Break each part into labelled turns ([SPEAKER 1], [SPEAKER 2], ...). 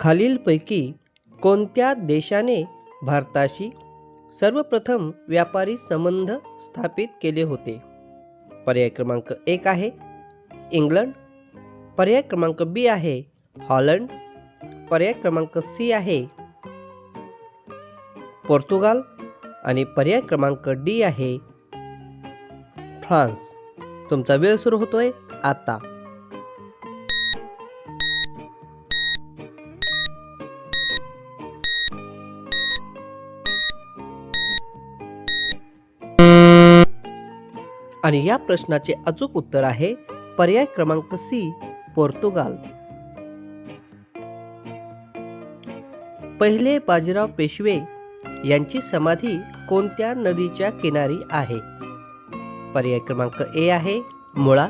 [SPEAKER 1] खालीलपैकी कोणत्या देशाने भारताशी सर्वप्रथम व्यापारी संबंध स्थापित केले होते? पर्याय क्रमांक एक आहे इंग्लंड. पर्याय क्रमांक बी आहे हॉलंड. पर्याय क्रमांक सी आहे पोर्तुगाल. आणि पर्याय क्रमांक डी आहे फ्रान्स. तुमचा वेळ सुरू होतोय आता. आणि या प्रश्नाचे अचूक उत्तर आहे पर्याय क्रमांक सी पोर्तुगाल. पहिले बाजीराव पेशवे यांची समाधी कोणत्या नदीच्या किनारी आहे? पर्याय क्रमांक ए आहे मुळा.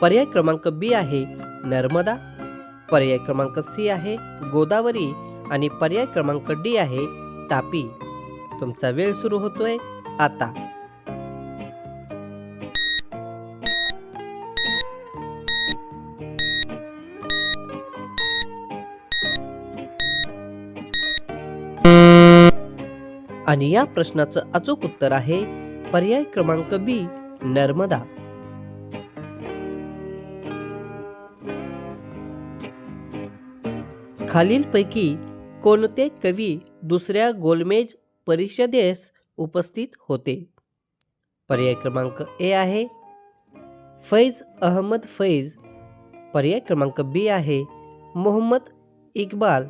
[SPEAKER 1] पर्याय क्रमांक बी आहे नर्मदा. पर्याय क्रमांक सी आहे गोदावरी. आणि पर्याय क्रमांक डी आहे तापी. तुमचा वेळ सुरू होतोय आता. आणि या प्रश्नाचं अचूक उत्तर आहे पर्याय क्रमांक बी नर्मदा. खालीलपैकी कोणते कवी दुसऱ्या गोलमेज परिषदेस उपस्थित होते? पर्याय क्रमांक ए आहे. फैज अहमद फैज. पर्याय क्रमांक बी आहे. मोहम्मद इक्बाल.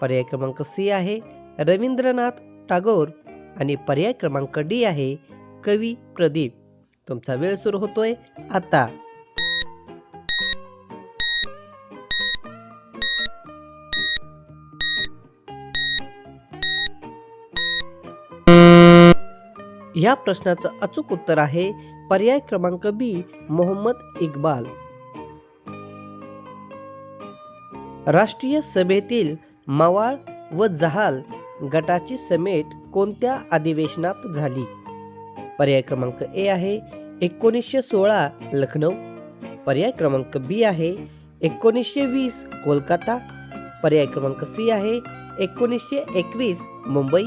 [SPEAKER 1] पर्याय क्रमांक सी आहे. रवींद्रनाथ टागोर आणि पर्याय क्रमांक डी आहे कवी प्रदीप. तुमचा वेळ सुरू होतोय आता. या प्रश्नाचं अचूक उत्तर आहे पर्याय क्रमांक बी मोहम्मद इक्बाल. राष्ट्रीय सभेतील मवाळ व जहाल गटाची समेट कोणत्या अधिवेशनात झाली? पर्याय क्रमांक ए आहे एकोणीसशे सोळा लखनौ. पर्याय क्रमांक बी आहे एकोणीसशे वीस कोलकाता. पर्याय क्रमांक सी आहे एकोणीसशे एकवीस मुंबई.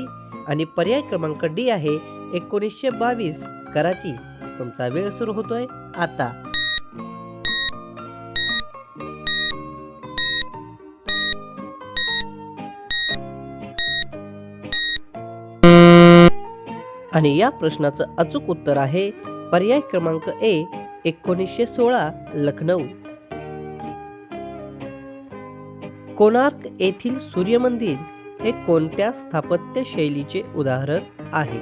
[SPEAKER 1] आणि पर्याय क्रमांक डी आहे एकोणीसशे बावीस कराची. तुमचा वेळ सुरू होतोय आता. आणि या प्रश्नाचं अचूक उत्तर आहे पर्याय क्रमांक ए एकोणीसशे सोळा लखनौ कोणार्क येथील सूर्यमंदिर हे कोणत्या स्थापत्य शैलीचे उदाहरण आहे?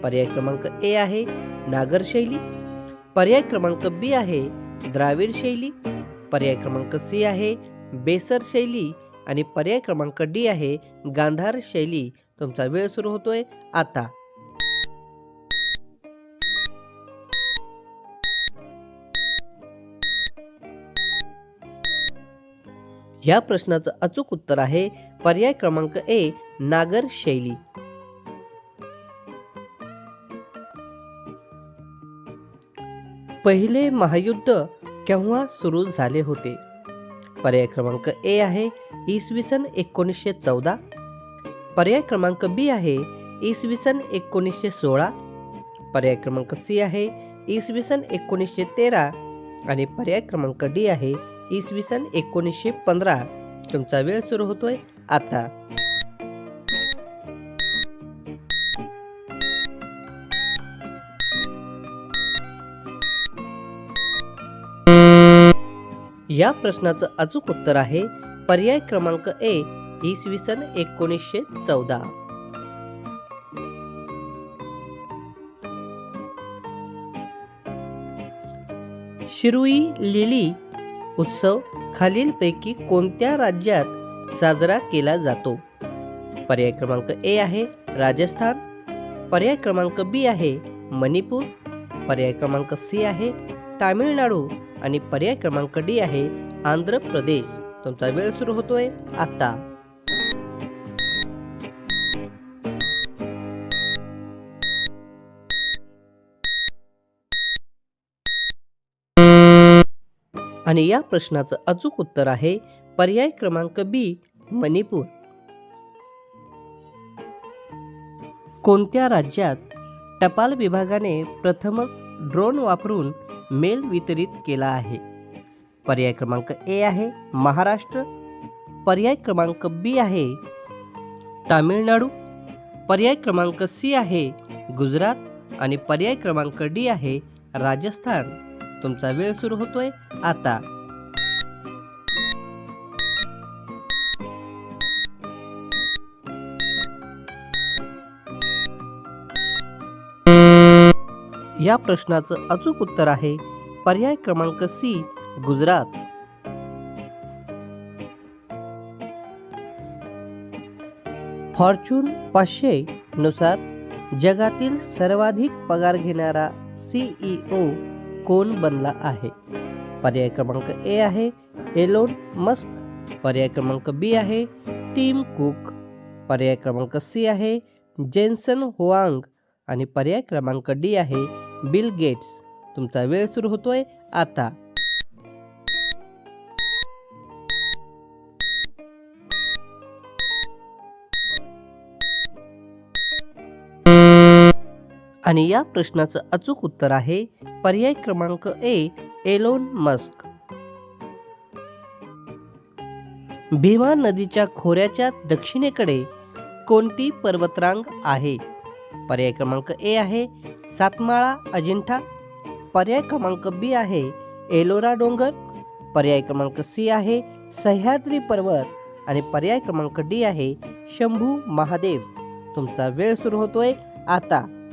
[SPEAKER 1] पर्याय क्रमांक ए आहे नागर शैली. पर्याय क्रमांक बी आहे द्राविड शैली. पर्याय क्रमांक सी आहे बेसर शैली. आणि पर्याय क्रमांक डी आहे गांधार शैली. तुमचा वेळ सुरू होतोय आता. ह्या प्रश्नाचं अचूक उत्तर आहे पर्याय क्रमांक ए नागर शैली. पहिले महायुद्ध केव्हा सुरू झाले होते? पर्याय क्रमांक ए आहे इसवी सन एकोणीसशे चौदा. पर्याय क्रमांक बी आहे इसवी सन एकोणीसशे सोळा. पर्याय क्रमांक सी आहे इसवी सन एकोणीसशे तेरा. आणि पर्याय क्रमांक डी आहे इसवी सन एकोणीसशे पंधरा. तुमचा वेळ सुरू होतोय आता. या प्रश्नाचं अचूक उत्तर आहे पर्याय क्रमांक ए इसवी सन एकोणीसशे चौदा. शिरुई लिली उत्सव खालीलपैकी कोणत्या राज्यात साजरा केला जातो? पर्याय क्रमांक ए आहे राजस्थान. पर्याय क्रमांक बी आहे मणिपूर. पर्याय क्रमांक सी आहे तामिळनाडू. आणि पर्याय क्रमांक डी आहे आंध्र प्रदेश. तुमचा वेळ सुरू होतोय आता. आणि या प्रश्नाचं अचूक उत्तर आहे पर्याय क्रमांक बी मणिपूर. कोणत्या राज्यात टपाल विभागाने प्रथमच ड्रोन वापरून मेल वितरित केला आहे? पर्याय क्रमांक ए आहे महाराष्ट्र. पर्याय क्रमांक बी आहे तामिळनाडू. पर्याय क्रमांक सी आहे गुजरात. आणि पर्याय क्रमांक डी आहे राजस्थान. तुमचा वेळ सुरू होतोय आता. या प्रश्नाचं अचूक उत्तर आहे पर्याय क्रमांक सी गुजरात. फॉर्च्यून पाचशे नुसार जगातील सर्वाधिक पगार घेणारा सीईओ कोण बनला आहे. पर्याय क्रमांक ए आहे एलोन मस्क. पर्याय क्रमांक बी आहे टीम कुक. पर्याय क्रमांक सी आहे जेन्सन हुआंग. आणि पर्याय क्रमांक डी आहे बिल गेट्स. तुमचा वेळ सुरू होतोय आता. आणि या प्रश्नाचं अचूक उत्तर आहे पर्याय क्रमांक ए एलोन मस्क. भीमा नदीच्या खोऱ्याच्या दक्षिणेकडे कोणती पर्वतरांग आहे? पर्याय क्रमांक ए आहे सातमाळा अजिंठा. पर्याय क्रमांक बी आहे एलोरा डोंगर. पर्याय क्रमांक सी आहे सह्याद्री पर्वत. आणि पर्याय क्रमांक डी आहे शंभू महादेव. तुमचा वेळ सुरू होतोय आता.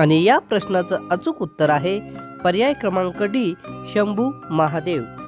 [SPEAKER 1] आणि या प्रश्नाचं अचूक उत्तर आहे पर्याय क्रमांक डी शंभू महादेव.